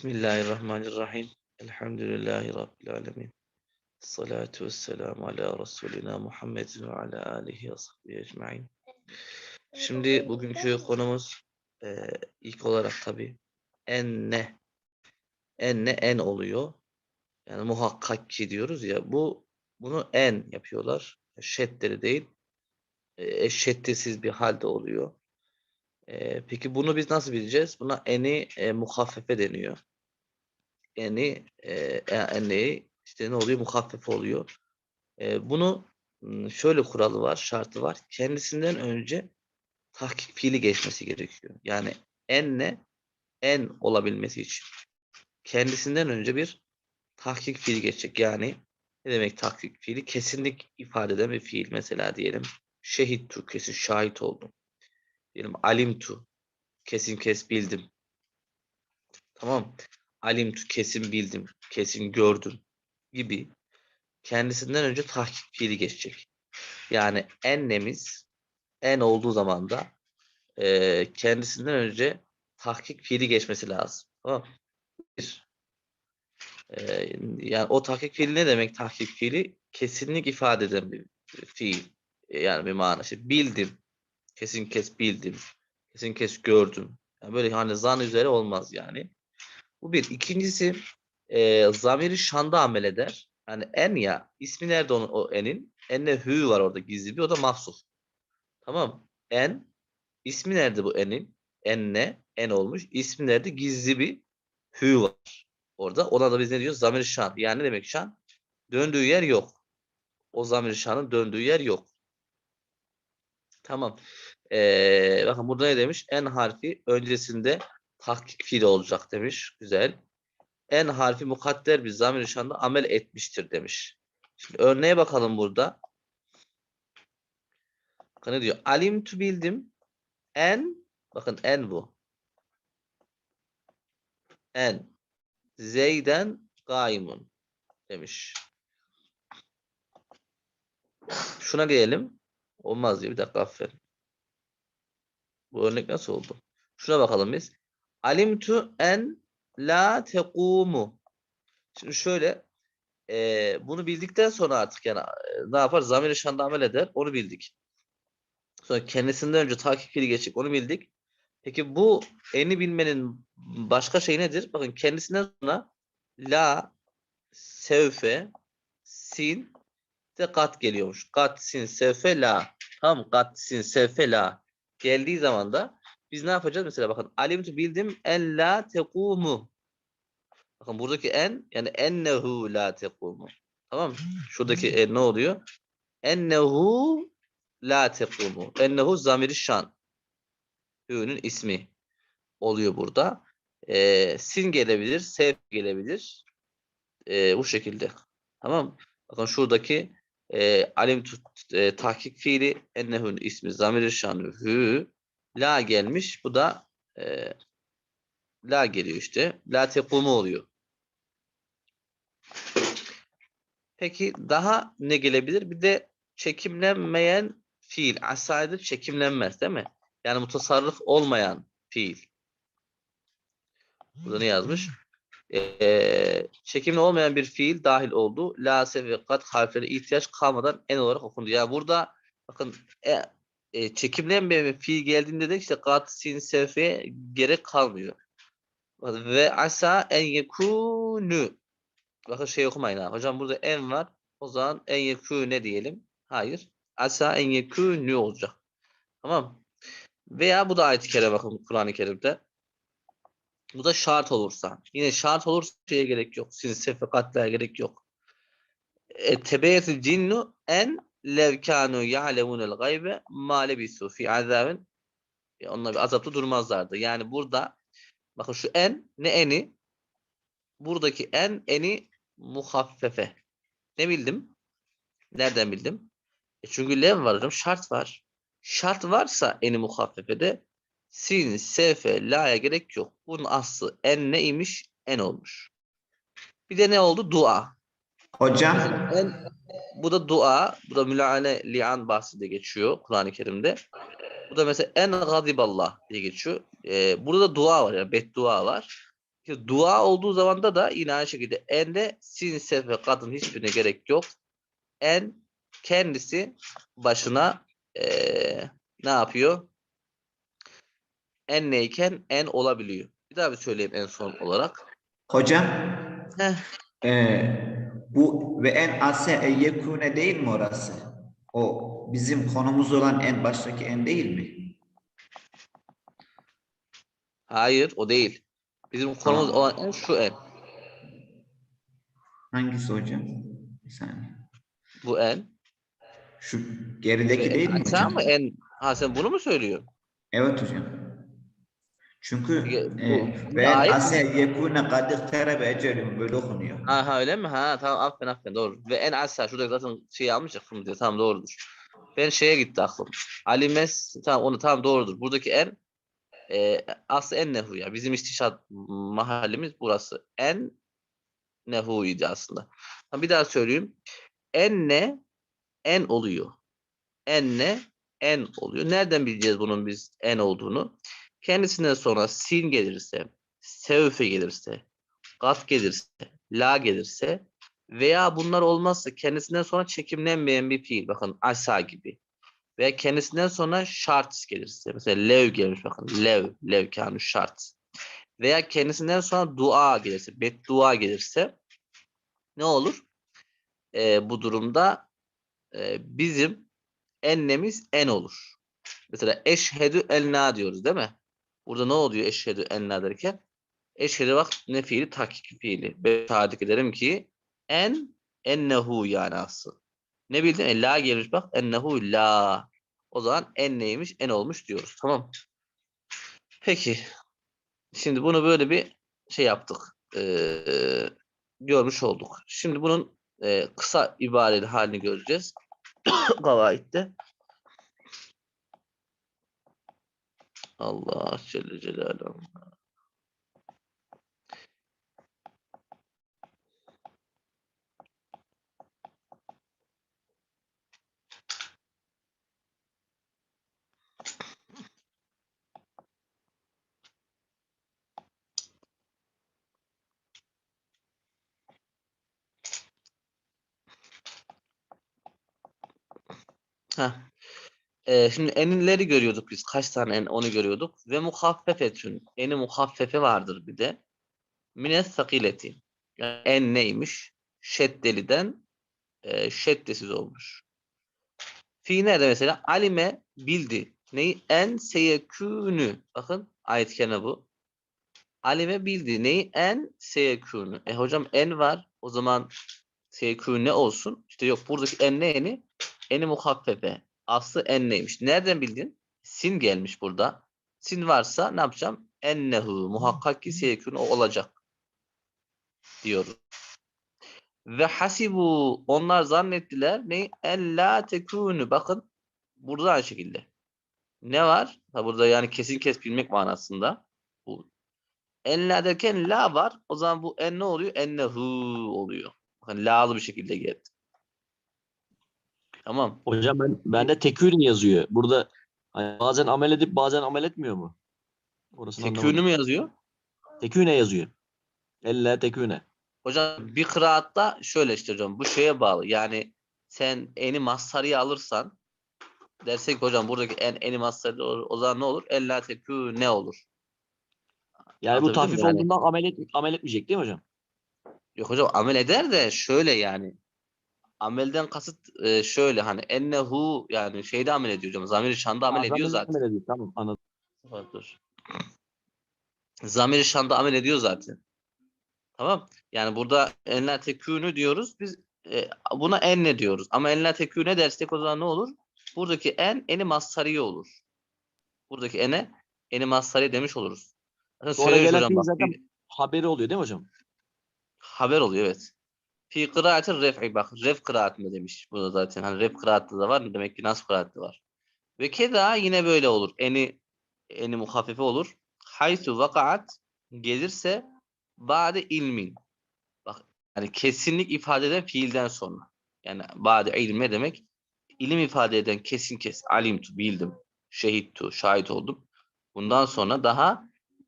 Bismillahirrahmanirrahim. Elhamdülillahi Rabbil alemin. Salatu vesselamu ala Resulina Muhammed ve ala alihi ve sahbihi ecmain. Şimdi bugünkü konumuz e, ilk olarak tabi en ne en ne en oluyor. Yani muhakkak ki diyoruz ya bu bunu en yapıyorlar. Şeddeli değil. E, şeddesiz bir halde oluyor. E, peki bunu biz nasıl bileceğiz? Buna eni e, muhaffefe deniyor. Eni e, eni işte ne oluyor? Muhaffefe oluyor. E, bunu şöyle kuralı var, şartı var. Kendisinden önce tahkik fiili geçmesi gerekiyor. Yani enne en olabilmesi için kendisinden önce bir tahkik fiili geçecek. Yani ne demek tahkik fiili? Kesinlik ifade eden bir fiil. Mesela diyelim şehit tu kesin şahit oldum. Diyelim alimtu kesin kes bildim. Tamam. Alimtu kesin bildim. Kesin gördüm gibi kendisinden önce tahkik fiili geçecek. Yani ennemiz en olduğu zaman da e, kendisinden önce tahkik fiili geçmesi lazım. Tamam Bir. E, yani o tahkik fiili ne demek tahkik fiili? Kesinlik ifade eden bir fiil. E, yani bir mana. İşte bildim. Kesin kes bildim. Kesin kes gördüm. Yani böyle hani zan üzere olmaz yani. Bu bir. İkincisi e, zamiri şanda amel eder. Yani en ya ismi nerede onun o enin? Enne hü var orada gizli bir o da mahsuf. Tamam. En ismi nerede bu enin? Enne en olmuş. İsmi nerede? Gizli bir hü var. Orada ona da biz ne diyoruz? Zamir şan. Yani ne demek şan? Döndüğü yer yok. O zamir şanın döndüğü yer yok. Tamam. Ee, bakın burada ne demiş? En harfi öncesinde tahkik fiili olacak demiş. Güzel. En harfi mukadder bir zamir şanda amel etmiştir demiş. Şimdi örneğe bakalım burada. Bakın ne diyor? Alim tu bildim. En bakın en bu. En Zeyden gaimun demiş. Şuna gelelim. Olmaz diye bir dakika aferin. Bu örnek nasıl oldu? Şuna bakalım biz. Alimtu en la tekumu. Şimdi şöyle e, bunu bildikten sonra artık yani e, ne yapar? Zamir-i şanda amel eder. Onu bildik. Sonra kendisinden önce takip fiili geçecek. Onu bildik. Peki bu eni bilmenin başka şey nedir? Bakın kendisinden sonra la, sevfe, sin de kat geliyormuş. Kat, sin, sevfe, la. Tamam kat, sin, sevfe, la. Geldiği zaman da biz ne yapacağız? Mesela bakın alimtu bildim en la tekumu. Bakın buradaki en yani ennehu la tekumu. Tamam? Şuradaki en ne oluyor? Ennehu la tekumu. Ennehu zamiri şan. Hü'nün ismi oluyor burada. Ee, sin gelebilir, sev gelebilir. Ee, bu şekilde. Tamam Bakın şuradaki e, alim tut, e, tahkik fiili ennehu'nun ismi zamir şanı hü la gelmiş. Bu da e, la geliyor işte. La tekumu oluyor. Peki daha ne gelebilir? Bir de çekimlenmeyen fiil. Asaydı çekimlenmez değil mi? Yani mutasarrıf olmayan fiil. Burada ne yazmış? Ee, çekimli olmayan bir fiil dahil oldu. La, se ve kat harfleri ihtiyaç kalmadan en olarak okundu. Yani burada bakın e, e, çekimlenmeyen bir fiil geldiğinde de işte kat, sin, sefe gerek kalmıyor. Ve asa en yekunu Bakın şey okumayın ha. Hocam burada en var. O zaman en yekû ne diyelim? Hayır. Asa en yekû ne olacak? Tamam. Veya bu da ayet-i kerime bakın Kur'an-ı Kerim'de. Bu da şart olursa. Yine şart olursa şeye gerek yok. Sinse fekatlere gerek yok. E, tebeyetil cinnu en levkanu ya'lemunel gaybe ma lebisu fi azabin onlar bir azapta durmazlardı. Yani burada bakın şu en ne eni buradaki en eni muhaffefe. Ne bildim? Nereden bildim? E çünkü lev var hocam şart var. Şart varsa eni muhaffefede sin, sefe, la'ya gerek yok. Bunun aslı en neymiş? En olmuş. Bir de ne oldu? Dua. Hocam En, bu da dua. Bu da mülane li'an bahsinde geçiyor Kur'an-ı Kerim'de. Bu da mesela en gadiballah diye geçiyor. Ee, burada da dua var yani beddua var. İşte dua olduğu zamanda da yine aynı şekilde ende sin, sef ve kadın hiçbirine gerek yok. En kendisi başına eee, ne yapıyor? En neyken en olabiliyor. Bir daha bir söyleyeyim en son olarak. Hocam Heh. eee, bu ve en ase e yekune değil mi orası? O bizim konumuz olan en baştaki en değil mi? Hayır o değil. Bizim konumuz Tamam. olan en şu en. Hangisi hocam? Bir saniye. Bu en. Şu gerideki değil mi En hocam? mı en? Ha sen bunu mu söylüyorsun? Evet hocam. Çünkü e, bu ve en ayet- ase yekune kad ihterebe ecelüm böyle okunuyor. Ha, ha öyle mi? Ha tamam aferin aferin doğru. Ve en asa şurada zaten şey almış ya kırmızı tamam doğrudur. Ben şeye gitti aklım. Alimes tamam onu tamam doğrudur. Buradaki en e, aslı en nehu ya. Bizim istişat mahallimiz burası. En nehu idi aslında. Bir daha söyleyeyim. En ne en oluyor. En ne en oluyor. Nereden bileceğiz bunun biz en olduğunu? Kendisinden sonra sin gelirse, sevfe gelirse, kat gelirse, la gelirse veya bunlar olmazsa kendisinden sonra çekimlenmeyen bir fiil bakın asa gibi veya kendisinden sonra şart gelirse mesela lev gelmiş bakın lev lev kânü şart veya kendisinden sonra dua gelirse beddua gelirse ne olur? Ee, bu durumda e, bizim ennemiz en olur. Mesela eşhedü enna diyoruz değil mi? Burada ne oluyor eşhedü enna derken? Eşhedü bak ne fiili? Takik fiili. Ben şehadet ederim ki en ennehu yani aslı. Ne bildin? E, la gelmiş bak. Ennehu la. O zaman en neymiş? En olmuş diyoruz. Tamam. Peki. Şimdi bunu böyle bir şey yaptık. Ee, görmüş olduk. Şimdi bunun e, kısa ibareli halini göreceğiz. Kavaitte. Allah Celle Celaluhu. Heh. Ee, şimdi enleri görüyorduk biz. Kaç tane en onu görüyorduk. Ve muhaffefetün. Eni muhaffefe vardır bir de. Mines sakileti. Yani en neymiş? Şeddeliden e, şeddesiz olmuş. Fi nerede mesela? Alime bildi. Neyi? En seyekûnü. Bakın ayet bu. Alime bildi. Neyi? En seyekûnü. E hocam en var. O zaman seyekûnü ne olsun? İşte yok buradaki en ne eni? Eni muhaffefe. Aslı en neymiş? Nereden bildin? Sin gelmiş burada. Sin varsa ne yapacağım? Ennehu. Muhakkak ki seyekûnü o olacak. Diyoruz. Ve hasibu onlar zannettiler ne? En la tekûnü. Bakın burada aynı şekilde. Ne var? Ha burada yani kesin kes bilmek manasında. Bu. En la derken la var. O zaman bu en ne oluyor? Ennehu oluyor. Bakın la'lı bir şekilde geldi. Tamam. Hocam ben bende tekün yazıyor. Burada hani bazen amel edip bazen amel etmiyor mu? Tekûnü anlamadım. mü yazıyor? Teküne yazıyor. Elle teküne. Hocam bir kıraatta şöyle işte hocam bu şeye bağlı. Yani sen eni mastarıya alırsan dersek ki hocam buradaki en eni mastarı olur. O zaman ne olur? Ella tekû ne olur? Yani bu tahfif Yani- olduğundan amel, et, amel etmeyecek değil mi hocam? Yok hocam amel eder de şöyle yani. Amelden kasıt e, şöyle hani ennehu yani şeyde amel ediyor hocam. Zamir-i şanda amel ediyor zaten. Amel ediyor. Tamam anladım. Dur. Zamir-i şanda amel ediyor zaten. Tamam. Yani burada enla tekûnü diyoruz. Biz e, buna enne diyoruz. Ama enla tekûne dersek o zaman ne olur? Buradaki en eni mastarıya olur. Buradaki ene eni mastarıya demiş oluruz. Zaten Sonra gelen hocam fiil bak, zaten- Haberi oluyor değil mi hocam? haber oluyor evet. Fi kıraatin ref'i bak ref kıraatinde demiş. Burada zaten hani ref kıraatte de var. Demek ki nas kıraatte var. Ve keda yine böyle olur. Eni eni muhaffife olur. Haysu vakaat gelirse bade ilmin. Bak yani kesinlik ifade eden fiilden sonra. Yani bade ilme demek ilim ifade eden kesin kes. Alimtu bildim. Şehittu şahit oldum. Bundan sonra daha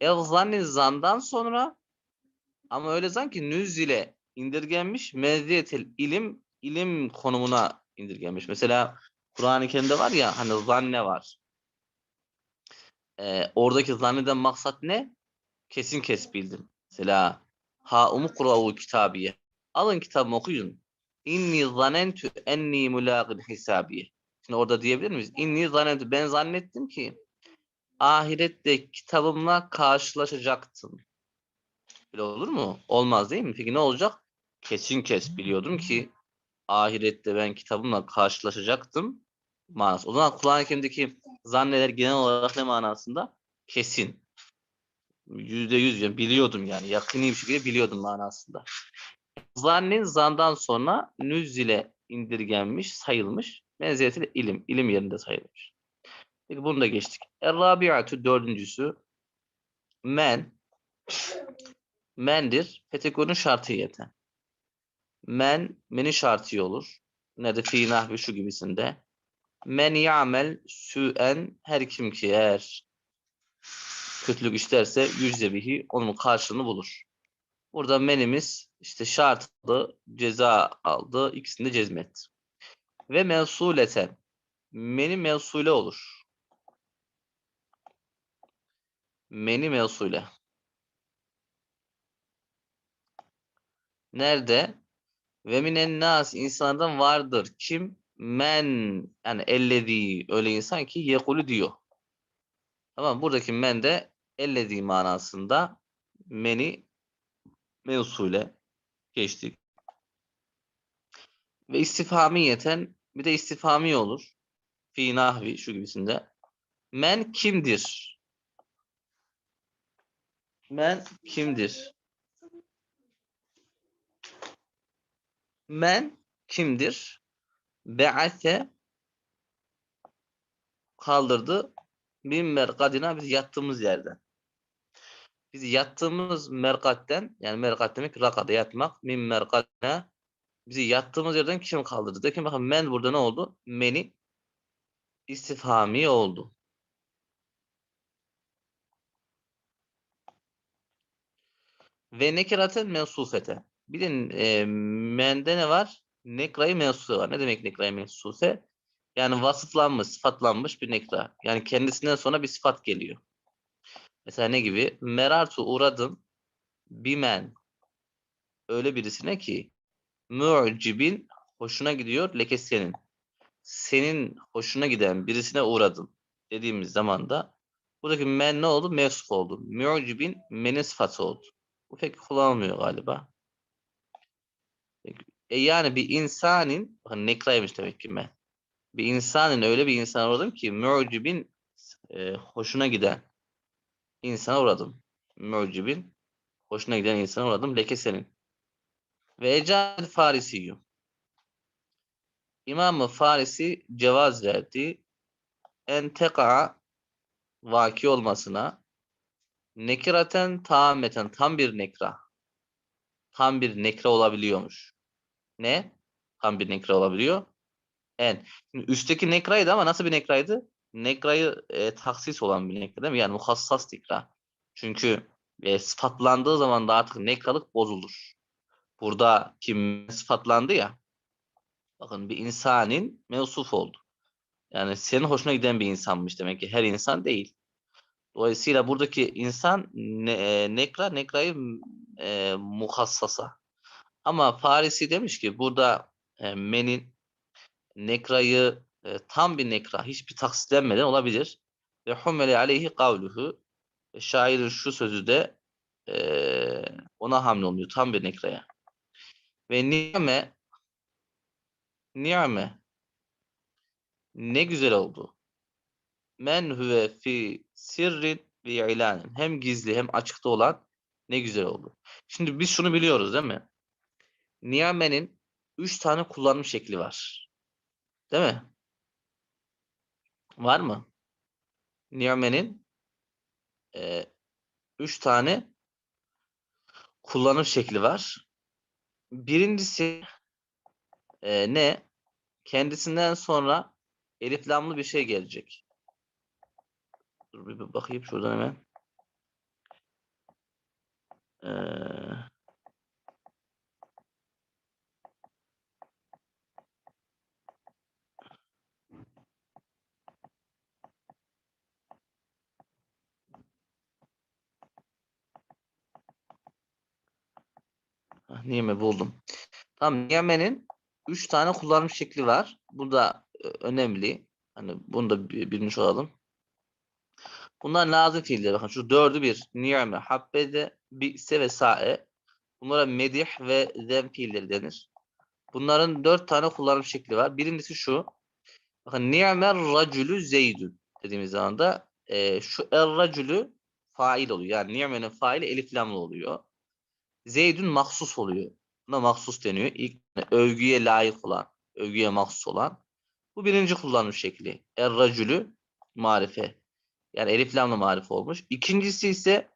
elzanni zandan sonra Ama öyle sanki nüzile indirgenmiş mezziyetel ilim ilim konumuna indirgenmiş. Mesela Kur'an-ı Kerim'de var ya hani zanne var. Ee, oradaki zanneden maksat ne? Kesin kes bildim. Mesela ha umukuravu kitabiye. Alın kitabımı okuyun. İnni zanentü enni mulaqin hisabiye. Şimdi orada diyebilir miyiz? İnni zanentü ben zannettim ki ahirette kitabımla karşılaşacaktım. Böyle olur mu? Olmaz değil mi? Peki ne olacak? Kesin kes biliyordum ki ahirette ben kitabımla karşılaşacaktım manası. O zaman Kur'an-ı Kerim'deki zanneler genel olarak ne manasında? Kesin. Yüzde yüz yani biliyordum yani. Yakini bir şekilde biliyordum manasında. Zannin zandan sonra nüzile indirgenmiş, sayılmış. Menziyetiyle ilim. ilim yerinde sayılmış. Peki bunu da geçtik. Er-Rabi'atü dördüncüsü men mendir. Fetekunun şartiyete. Men meni şartı olur. Ne de fi nahvi şu gibisinde. Men ya'mel sü'en her kim ki eğer kötülük işlerse yüzde bihi onun karşılığını bulur. Burada menimiz işte şart aldı, ceza aldı, ikisini de cezmetti. Ve mensuleten meni mensule olur. Meni mensule. Nerede? Ve minen nas insanlardan vardır. Kim? Men yani ellediği öyle insan ki yekulu diyor. Tamam buradaki men de ellediği manasında meni mevsule geçtik. Ve istifhamiyeten bir de istifhami olur. Fi nahvi şu gibisinde. Men kimdir? Men kimdir? Men kimdir? Be'ate kaldırdı. Min merkadina biz yattığımız yerden. Biz yattığımız merkatten yani merkat demek rakada yatmak. Min merkadina bizi yattığımız yerden kim kaldırdı? Bakın bakın men burada ne oldu? Meni istifhami oldu. Ve nekiraten mensufete. Bir de e, mende ne var? Nekrayı mensufe var. Ne demek nekrayı mensufe? Yani vasıflanmış, sıfatlanmış bir nekra. Yani kendisinden sonra bir sıfat geliyor. Mesela ne gibi? Merartu uğradım. Bimen. Öyle birisine ki mu'cibin hoşuna gidiyor lekesyenin. Senin hoşuna giden birisine uğradım dediğimiz zaman da buradaki men ne oldu? Mevsuf oldu. Mu'cibin menin sıfatı oldu. Bu pek kullanılmıyor galiba. E yani bir insanın, bakın nekraymış demek ki ben. Bir insanın öyle bir insan uğradım ki mu'cibin e, hoşuna giden insana uğradım. Mu'cibin hoşuna giden insana uğradım. Leke senin. Ve Ecad Farisiyyum. İmam-ı Farisi cevaz verdi. En vaki olmasına nekiraten tameten tam bir nekra. Tam bir nekra olabiliyormuş. Ne? Tam bir nekra olabiliyor. En. Şimdi üstteki nekraydı ama nasıl bir nekraydı? Nekrayı e, taksis olan bir nekra değil mi? Yani muhassas nekra. Çünkü e, sıfatlandığı zaman da artık nekralık bozulur. Burada kim sıfatlandı ya. Bakın bir insanın mevsuf oldu. Yani senin hoşuna giden bir insanmış demek ki. Her insan değil. Dolayısıyla buradaki insan ne, e, nekra, nekrayı e, muhassasa. Ama Farisi demiş ki burada e, menin nekrayı e, tam bir nekra hiçbir taksitlenmeden olabilir. Ve humele aleyhi kavluhu ve şairin şu sözü de e, ona hamle oluyor tam bir nekraya. Ve ni'me ni'me ne güzel oldu. Men huve fi sirrin ve ilanin. Hem gizli hem açıkta olan ne güzel oldu. Şimdi biz şunu biliyoruz değil mi? Ni'me'nin üç tane kullanım şekli var. Değil mi? Var mı? Ni'me'nin e, üç tane kullanım şekli var. Birincisi e, ne? Kendisinden sonra eliflamlı bir şey gelecek. Dur bir bakayım şuradan hemen. Ee, Ni'me buldum. Tamam ni'menin 3 tane kullanım şekli var. Bu da e, önemli. Hani bunu da bi- bilmiş olalım. Bunlar lazım fiiller. Bakın şu dördü bir. Ni'me, habbede, bi'se ve sa'e. Bunlara medih ve zem fiilleri denir. Bunların dört tane kullanım şekli var. Birincisi şu. Bakın ni'mer racülü zeydün dediğimiz zaman da e, şu er racülü fail oluyor. Yani ni'menin faili elif lamlı oluyor. Zeydün mahsus oluyor. Buna mahsus deniyor. İlk övgüye layık olan, övgüye mahsus olan. Bu birinci kullanım şekli. Er racülü marife. Yani elif lamla marife olmuş. İkincisi ise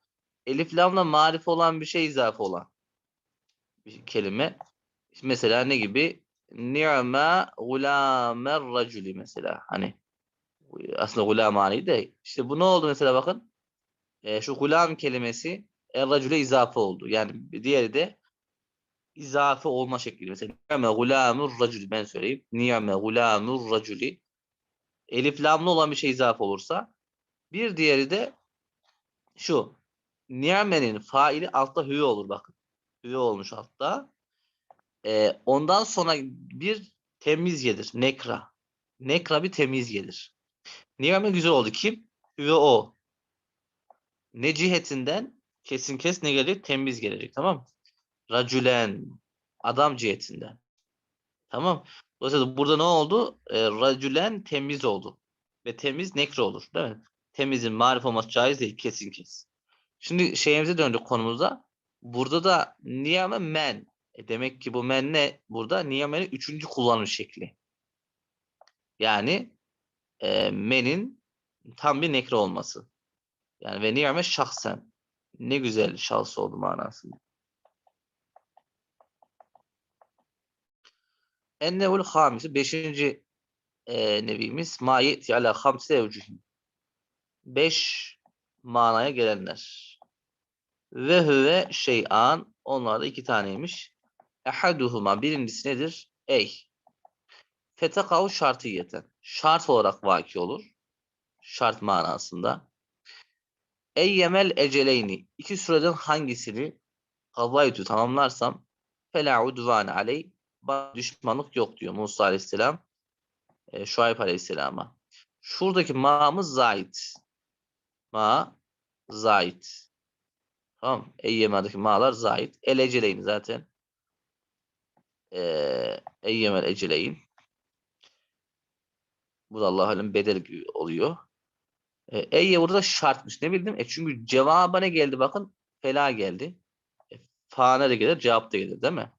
elif lamla marife olan bir şey izafe olan bir kelime. Mesela ne gibi? Ni'me gulamer raculi mesela. Hani aslında gulam mani de işte bu ne oldu mesela bakın. E, şu gulam kelimesi er racule izafe oldu. Yani diğeri de izafe olma şekli. Mesela ni'me gulamur raculi ben söyleyeyim. Ni'me gulamur raculi. Elif lamlı olan bir şey izafe olursa bir diğeri de şu. Ni'menin faili altta hüve olur bakın. Hüve olmuş altta. Ee, ondan sonra bir temiz gelir. Nekra. Nekra bir temiz gelir. Ni'me güzel oldu. Kim? Hüve o. Ne cihetinden? Kesin kes ne gelecek? Temiz gelecek. Tamam mı? Racülen. Adam cihetinden. Tamam. Dolayısıyla burada ne oldu? Ee, racülen temiz oldu. Ve temiz nekre olur. Değil mi? Temizin marif olması caiz değil. Kesin kes. Şimdi şeyimize döndük konumuza. Burada da niyame men. E demek ki bu men ne? Burada niyamenin üçüncü kullanım şekli. Yani e, menin tam bir nekre olması. Yani ve niyame şahsen. Ne güzel şahs oldu manasında. Ennevul hamisi. Beşinci e, nevimiz. Ma ye'ti ala hamse evcuhin. Beş manaya gelenler. Ve hüve şey'an. Onlar da iki taneymiş. Ehaduhuma birincisi nedir? Ey. Fetekav şartiyeten. Şart olarak vaki olur. Şart manasında. Ey yemel eceleyni. İki süreden hangisini kavaytu tamamlarsam fela udvane aley. Düşmanlık yok diyor Musa aleyhisselam. E, Şuayb aleyhisselama. Şuradaki ma'mız zait. Ma zait. Tamam. Eyyema'daki ma'lar zait. El eceleyn zaten. Ee, Eyyemel eceleyn. Bu da Allah alem bedel oluyor. E, eyye burada şartmış. Ne bildim? E çünkü cevaba ne geldi bakın? Fela geldi. E, fa'na da gelir, cevap da gelir değil mi?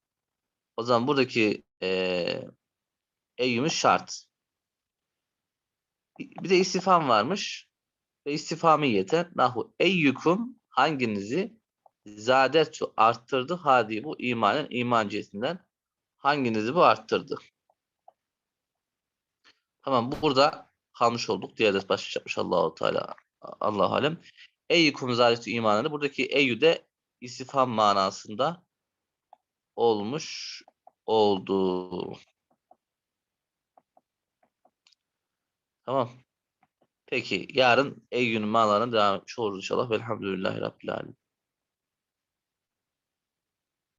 O zaman buradaki e, eyyümüz şart. Bir de istifam varmış. Ve istifamiyete nahu eyyukum hanginizi zadetu arttırdı hadi bu imanın iman cihetinden hanginizi bu arttırdı? Tamam bu burada kalmış olduk. Diğer ders başlayacakmış Allahu Teala. Allah alem. Eyyukum zadetu imanını buradaki eyyü de istifam manasında olmuş oldu. Tamam. Peki yarın Eyyü'nün manalarına devam etmiş oluruz inşallah. Velhamdülillahi Rabbil Alemin.